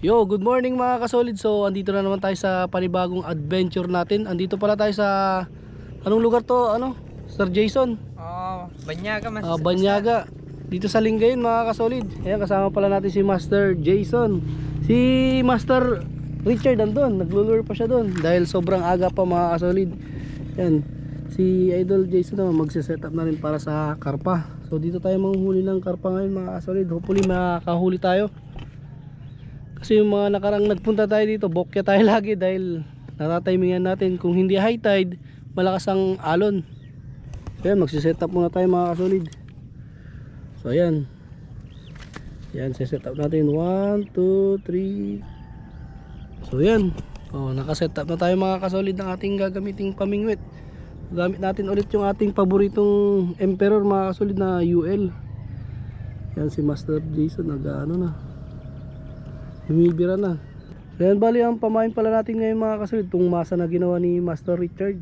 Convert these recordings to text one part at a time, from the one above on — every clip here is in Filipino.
Yo, good morning mga kasolid. So, andito na naman tayo sa panibagong adventure natin. Andito pala tayo sa anong lugar to? Ano? Sir Jason, Oh, Banyaga mas. ah, Banyaga. Dito sa Lingayen mga kasolid. Ayan, kasama pala natin si Master Jason. Si Master Richard andun, naglulure pa siya doon dahil sobrang aga pa mga kasolid. Yan. Si Idol Jason naman magse-set up na rin para sa karpa. So dito tayo manghuli ng karpa ngayon mga kasolid. Hopefully makakahuli tayo. Kasi yung mga nakarang nagpunta tayo dito, bokya tayo lagi dahil natatimingan natin kung hindi high tide, malakas ang alon. Yan, magsiset up muna tayo mga kasolid. So ayan. Yan, siset up natin. 1, 2, 3. So yan. Oh, nakaset up na tayo mga kasolid ng ating gagamiting pamingwit. Gamit natin ulit yung ating paboritong emperor mga kasolid na UL. Yan si Master Jason nag ano na. Bumibira na. So yan bali ang pamain pala natin ngayon mga kasolid. Itong masa na ginawa ni Master Richard.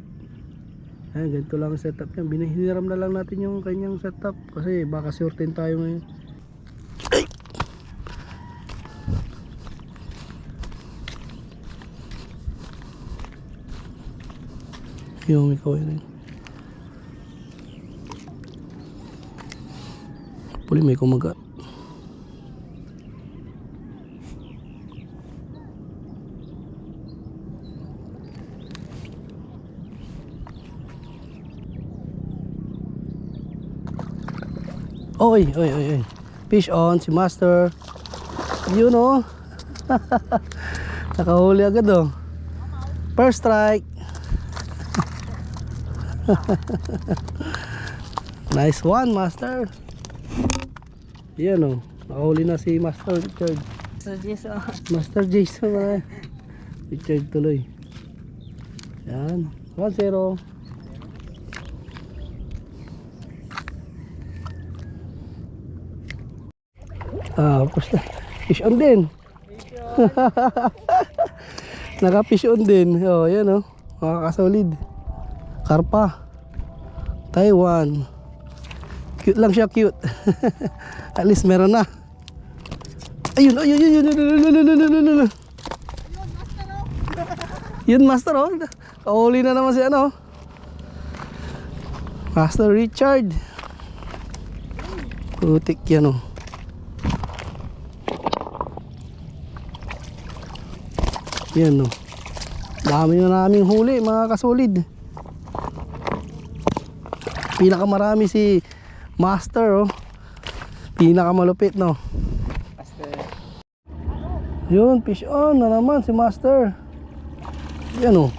Ayan, ganito lang ang setup niya. Binihiniram na lang natin yung kanyang setup kasi baka surtin tayo ngayon. Yung ikaw yun. Puli may kumagat. Oy, oy, oy, oy. Fish on si Master. Yun oh. Nakahuli agad oh. First strike. nice one, Master. Yan oh. Nakahuli na si Master Richard. So, Jason. Master Jason. Richard tuloy. Yan. 1-0. Ah, pusta. Fish on din. Naka fish on din. Oh, yan oh. Makakasolid. Karpa. Taiwan. Cute lang siya, cute. At least meron na. Ayun, ayun, ayun, ayun, ayun, ayun, ayun, ayun, ayun, ayun. Yun, master, oh. Kahuli na naman si ano. Master Richard. Putik yan, oh. Yan, oh. Dami na naming huli, mga kasolid. Pinakamarami si Master, oh. Pinakamalupit, no. Master. Yun, fish on na naman si Master. Yan oh.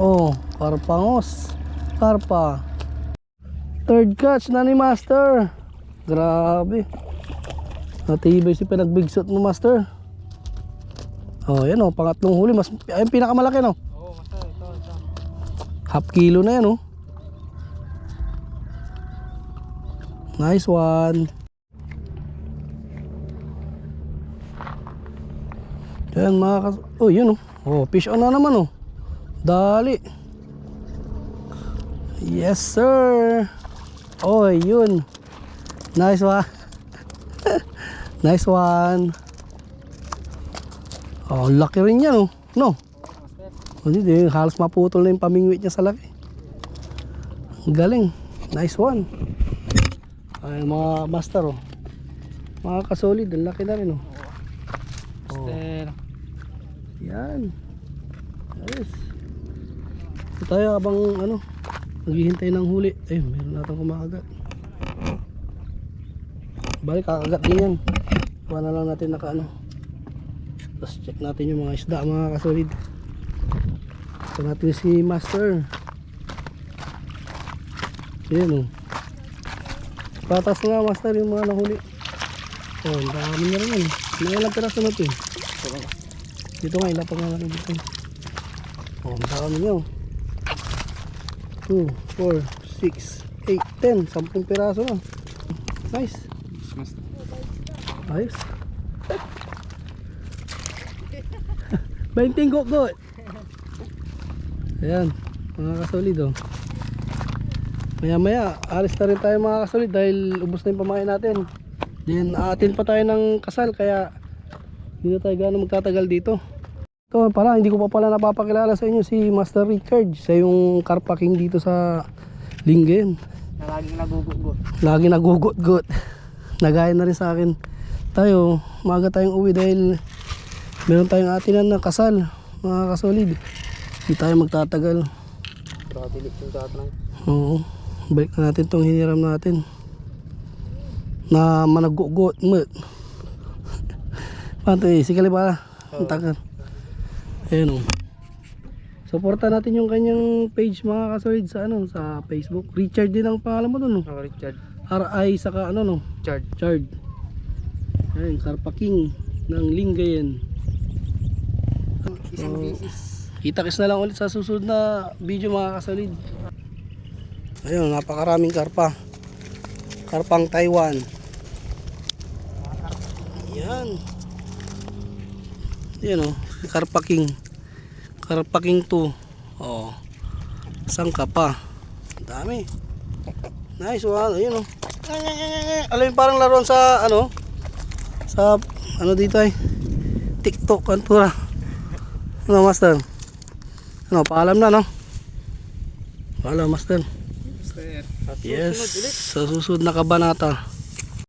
Oh, karpangos. Karpa. Third catch na ni Master. Grabe. Natibay si pinagbigsot mo, Master. Oh, yan oh, pangatlong huli. Mas, ayun, pinakamalaki no. Oo, oh, Master. Ito, ito. Half kilo na yan oh. Nice one. Yan mga kas... Oh, yun oh. Oh, fish on na naman oh. Dali. Yes, sir. Oh, yun. Nice one. nice one. Oh, laki rin yan oh. No? Master. Hindi, di, halos maputol na yung pamingwit niya sa laki. Ang Galing. Nice one. Ay, mga master oh. Mga kasolid, ang laki na rin oh. Oh. Master. Yan. Ayos. Ito tayo habang ano, naghihintay ng huli. Ay, meron natin kumakagat. Balik, kakagat din yan. Kuha na lang natin naka ano. Tapos check natin yung mga isda mga kasolid. Ito natin si Master. Yan oh. Patas nga Master yung mga nahuli. Oh, ang dami na rin yan. May ilang piraso na ito eh. Dito nga, ilapag nga natin dito. Oh, ang dami nyo. 2, 4, 6, 8, 10. 10 piraso na. Nice. Ayos. 20 koko. Ayan, mga kasolid oh. Maya maya, alis na rin tayo mga kasolid dahil ubos na yung pamain natin. Then aatin pa tayo ng kasal kaya Hindi na tayo gano'ng magtatagal dito. Ito pala, hindi ko pa pala napapakilala sa inyo si Master Richard. Siya yung carpacking dito sa Linggen. Na laging nagugugot. Lagi nagugot-gut. Nagaya na rin sa akin. Tayo, maaga tayong uwi dahil meron tayong atinan na kasal. Mga kasolid. Hindi tayo magtatagal. Katilit yung tatang. Oo. Balik na natin tong hiniram natin. Na managugot mo. Pato eh, sikali pala. Ang tagal. Ayun o. Supportan natin yung kanyang page mga kasolid sa ano sa Facebook. Richard din ang pangalan mo dun no. Oh, Richard. RI saka ano no. Richard. Chard. Ayun, Karpaking ng Lingayen. Isang Oh. bisis. Kita-kits na lang ulit sa susunod na video mga kasolid. Ayun, napakaraming karpa. Karpang Taiwan. Yan. Yan o, Karpa King. Karpa King 2. Oh. Saan ka pa? Dami. Nice one. Ayun o. Alam mo parang laruan sa ano? Sa ano dito ay TikTok kantura. Ano master? Ano, paalam na no? Paalam master. Yes, sa susunod na kabanata.